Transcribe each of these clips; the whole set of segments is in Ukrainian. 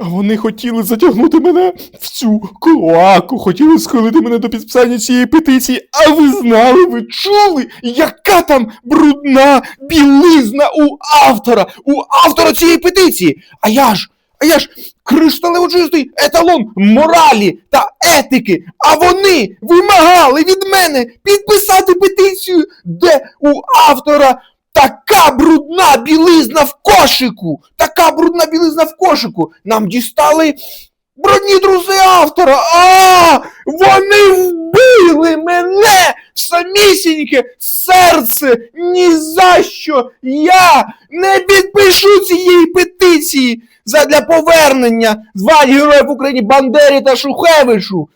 А вони хотіли затягнути мене в цю клоаку, хотіли схилити мене до підписання цієї петиції. А ви знали, ви чули, яка там брудна білизна у автора, у автора цієї петиції? А я ж, а я ж кришталево чистий еталон моралі та етики. А вони вимагали від мене підписати петицію, де у автора така брудна білизна в кошику. Така брудна білизна в кошику. Нам дістали брудні труси автора. А, вони вбили мене самісіньке серце. Ні за що я не підпишу цієї петиції задля повернення звань Героїв України Бандері та Шухевичу.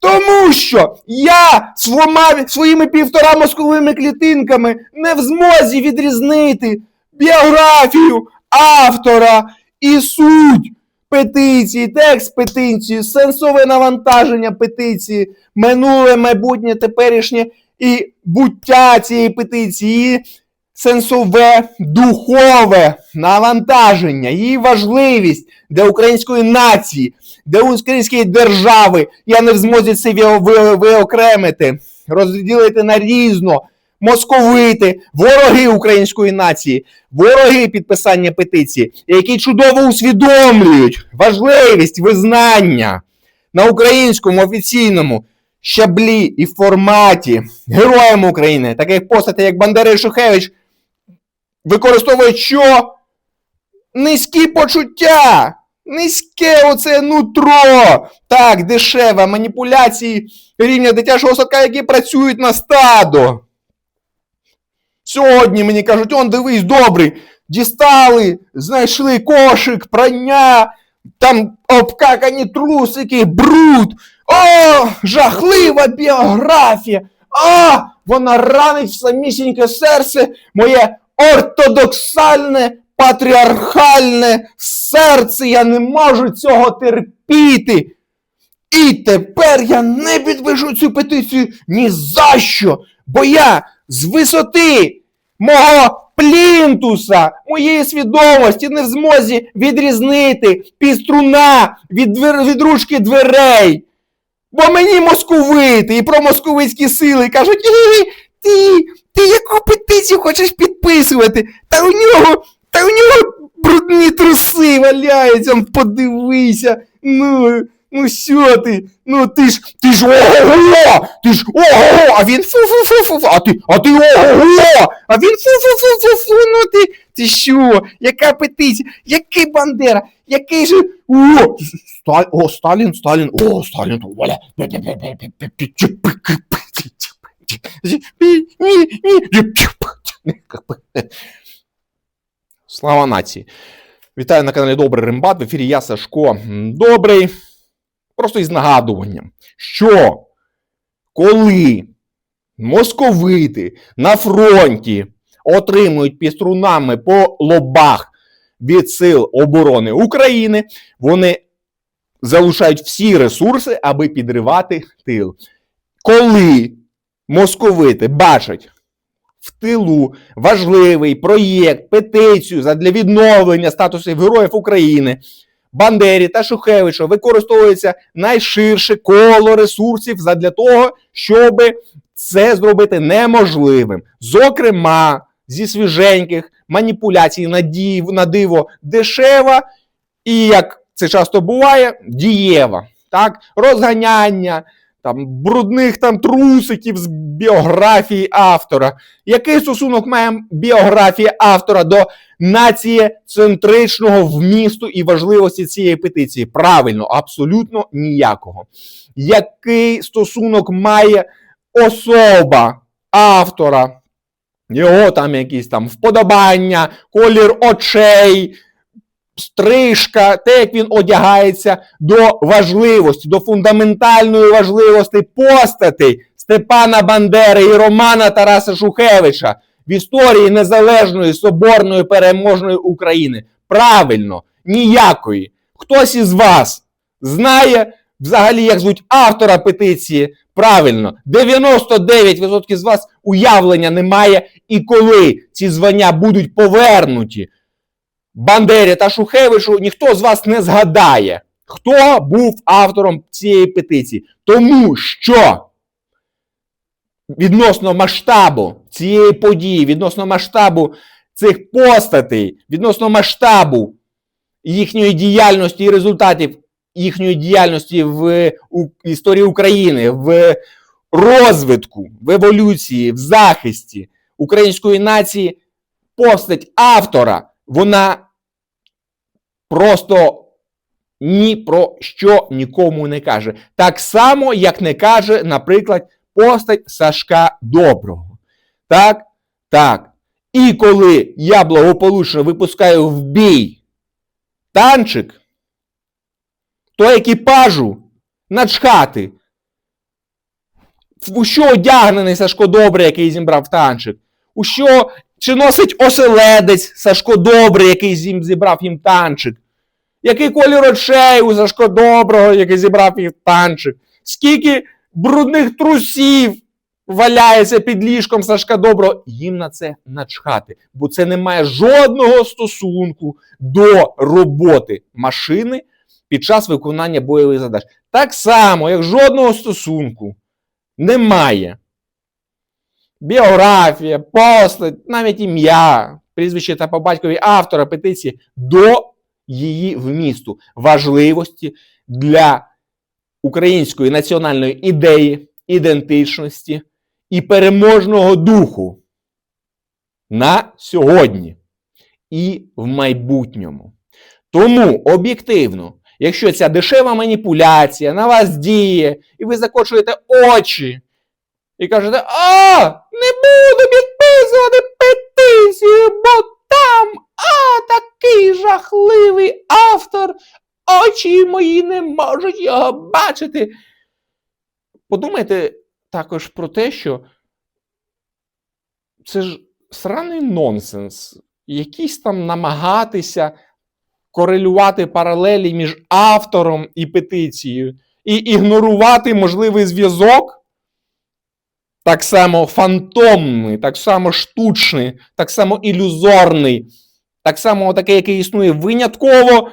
Тому що я свома, своїми півтора мозковими клітинками не в змозі відрізнити біографію автора і суть петиції, текст петиції, сенсове навантаження петиції, минуле, майбутнє, теперішнє і буття цієї петиції, сенсове духове навантаження, її важливість для української нації, для української держави. Я не в змозі це ви- ви- виокремити, розділити на різно. Московити, вороги української нації, вороги підписання петиції, які чудово усвідомлюють важливість визнання на українському офіційному щаблі і форматі героям України, таких постатей, як Бандера і Шухевич, використовують що? Низькі почуття. Низьке оце нутро. Так, дешева, маніпуляції рівня дитячого садка, які працюють на стадо. Сьогодні мені кажуть, он дивись, добрий, дістали, знайшли кошик, прання, там обкакані трусики, бруд. О, жахлива біографія. А, вона ранить в самісіньке серце моє ортодоксальне, патріархальне серце. Я не можу цього терпіти. І тепер я не підпишу цю петицію ні за що, бо я з висоти мого плінтуса, моєї свідомості не в змозі відрізнити піструна від, двер... від ручки дверей. Бо мені московити і про московицькі сили кажуть, «І, ти, ти яку петицію хочеш підписувати? Та у нього, та у нього брудні труси валяються, подивися. Ну, ну що ти? Ну ти ж, ти ж ого, ти ж ого, а він фу-фу-фу-фу, а ти, а ти ого, а він фу-фу-фу-фу-фу, ну ти, ти що? Яка петиція? Який Бандера? Який же, о, Сталін, Сталін, Сталін, о, Сталін, Оля. Слава нації. Вітаю на каналі Добрий Римбат. В ефірі я Сашко Добрий. Просто із нагадуванням, що коли московити на фронті отримують піструнами по лобах від Сил оборони України, вони залишають всі ресурси, аби підривати тил. Коли московити бачать в тилу важливий проєкт, петицію задля відновлення статусу героїв України, Бандері та Шухевича використовується найширше коло ресурсів задля того, щоб це зробити неможливим. Зокрема, зі свіженьких маніпуляцій на, дів, на диво дешева і, як це часто буває, дієва. Так? Розганяння там, брудних там трусиків з біографії автора. Який стосунок має біографія автора до націєцентричного вмісту і важливості цієї петиції? Правильно, абсолютно ніякого. Який стосунок має особа автора? Його там якісь там вподобання, колір очей, стрижка, те, як він одягається до важливості, до фундаментальної важливості постатей Степана Бандери і Романа Тараса Шухевича в історії незалежної соборної переможної України. Правильно, ніякої. Хтось із вас знає взагалі, як звуть автора петиції. Правильно, 99% з вас уявлення немає, і коли ці звання будуть повернуті Бандері та Шухевичу ніхто з вас не згадає, хто був автором цієї петиції. Тому що відносно масштабу цієї події, відносно масштабу цих постатей, відносно масштабу їхньої діяльності і результатів їхньої діяльності в історії України, в розвитку, в еволюції, в захисті української нації, постать автора, вона просто ні про що нікому не каже. Так само, як не каже, наприклад, постать Сашка Доброго. Так? Так. І коли я благополучно випускаю в бій танчик, то екіпажу начхати. У що одягнений Сашко Добрий, який зібрав танчик? У що чи носить оселедець Сашко Добрий, який зібрав їм танчик? Який колір очей у Сашко Доброго, який зібрав їм танчик? Скільки брудних трусів валяється під ліжком Сашка Доброго? Їм на це начхати, бо це не має жодного стосунку до роботи машини під час виконання бойових задач. Так само, як жодного стосунку немає. Біографія, постать, навіть ім'я, прізвище та по батькові автора петиції до її вмісту, важливості для української національної ідеї, ідентичності і переможного духу на сьогодні і в майбутньому. Тому об'єктивно, якщо ця дешева маніпуляція на вас діє, і ви закочуєте очі і кажете, а, не буду підписувати петицію, бо там, а, такий жахливий автор, очі мої не можуть його бачити. Подумайте також про те, що це ж сраний нонсенс. Якісь там намагатися корелювати паралелі між автором і петицією, і ігнорувати можливий зв'язок, так само фантомний, так само штучний, так само ілюзорний, так само такий, який існує винятково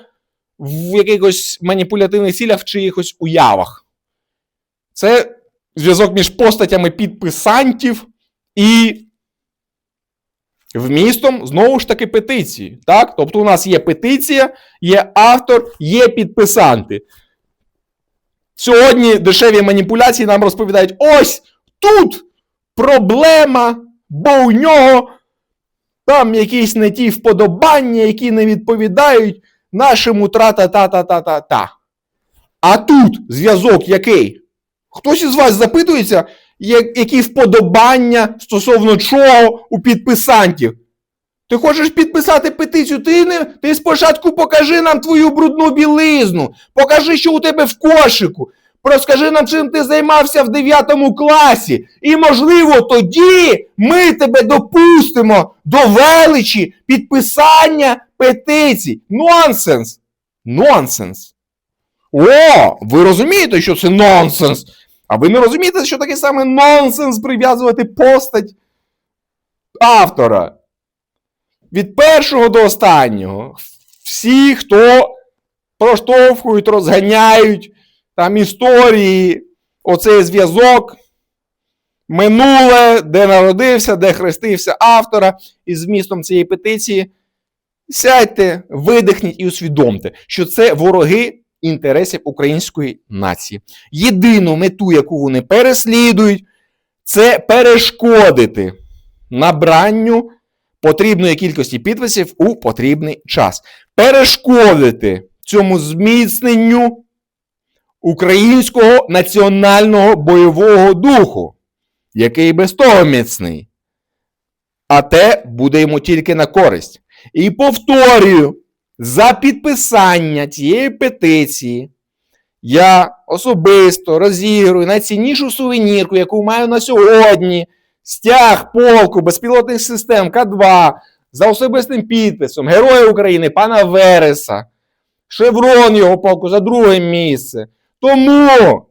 в якихось маніпулятивних цілях в чиїхось уявах. Це зв'язок між постатями підписантів і вмістом знову ж таки петиції. Так? Тобто у нас є петиція, є автор, є підписанти. Сьогодні дешеві маніпуляції нам розповідають: ось тут проблема, бо у нього там якісь не ті вподобання, які не відповідають нашому тра-та-та-та-та-та. А тут зв'язок який? Хтось із вас запитується, які вподобання стосовно чого у підписантів. Ти хочеш підписати петицію? Ти, не, ти спочатку покажи нам твою брудну білизну, покажи, що у тебе в кошику. Розкажи нам, чим ти займався в 9 класі. І, можливо, тоді ми тебе допустимо до величі підписання петицій. Нонсенс! Нонсенс! О, ви розумієте, що це нонсенс? А ви не розумієте, що таке саме нонсенс прив'язувати постать автора? Від першого до останнього. Всі, хто проштовхують, розганяють там історії, оцей зв'язок, минуле, де народився, де хрестився автора із змістом цієї петиції. Сядьте, видихніть і усвідомте, що це вороги інтересів української нації. Єдину мету, яку вони переслідують, це перешкодити набранню потрібної кількості підписів у потрібний час. Перешкодити цьому зміцненню українського національного бойового духу, який без того міцний. А те буде йому тільки на користь. І повторюю, за підписання цієї петиції я особисто розігрую найціннішу сувенірку, яку маю на сьогодні. Стяг полку безпілотних систем К2 за особистим підписом Героя України пана Вереса. Шеврон його полку за друге місце. Тому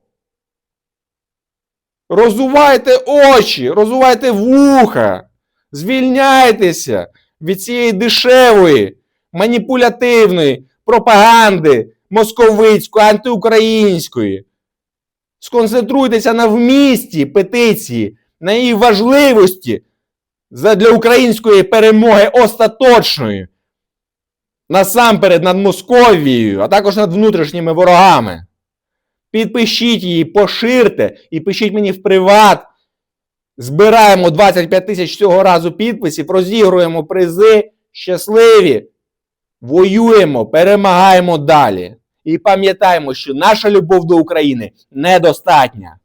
розувайте очі, розувайте вуха, звільняйтеся від цієї дешевої маніпулятивної пропаганди московицької, антиукраїнської. Сконцентруйтеся на вмісті петиції, на її важливості для української перемоги остаточної. Насамперед над Московією, а також над внутрішніми ворогами. Підпишіть її, поширте і пишіть мені в приват. Збираємо 25 тисяч цього разу підписів, розігруємо призи. Щасливі! Воюємо, перемагаємо далі. І пам'ятаємо, що наша любов до України недостатня.